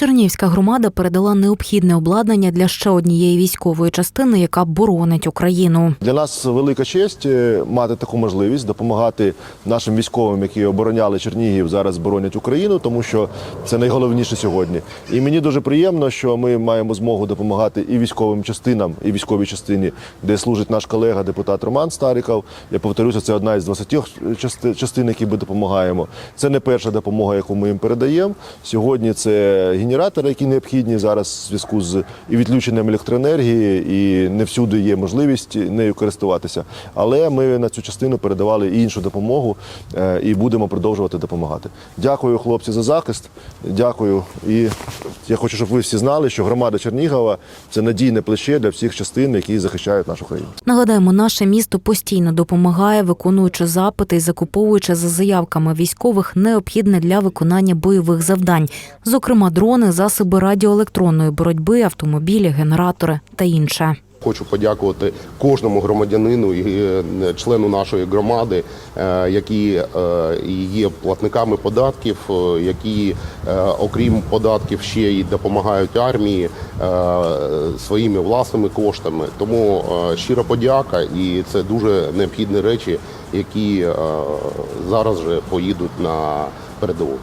Чернігівська громада передала необхідне обладнання для ще однієї військової частини, яка боронить Україну. Для нас велика честь е, мати таку можливість допомагати нашим військовим, які обороняли Чернігів, зараз боронять Україну, тому що це найголовніше сьогодні. І мені дуже приємно, що ми маємо змогу допомагати і військовим частинам, і військовій частині, де служить наш колега, депутат Роман Стариков. Я повторюся, це одна із 20 части- частин, які ми допомагаємо. Це не перша допомога, яку ми їм передаємо. Сьогодні це генератори, які необхідні зараз в зв'язку з і відключенням електроенергії, і не всюди є можливість нею користуватися. Але ми на цю частину передавали і іншу допомогу е, і будемо продовжувати допомагати. Дякую, хлопці, за захист. Дякую. І я хочу, щоб ви всі знали, що громада Чернігова це надійне плече для всіх частин, які захищають нашу країну. Нагадаємо, наше місто постійно допомагає, виконуючи запити і закуповуючи за заявками військових необхідне для виконання бойових завдань, зокрема дрони, засоби радіоелектронної боротьби, автомобілі, генератори та інше. Хочу подякувати кожному громадянину і е, члену нашої громади, е, які е, є платниками податків, які, окрім податків, ще й допомагають армії своїми власними коштами. Тому щира подяка, і це дуже необхідні речі, які зараз вже поїдуть на передову.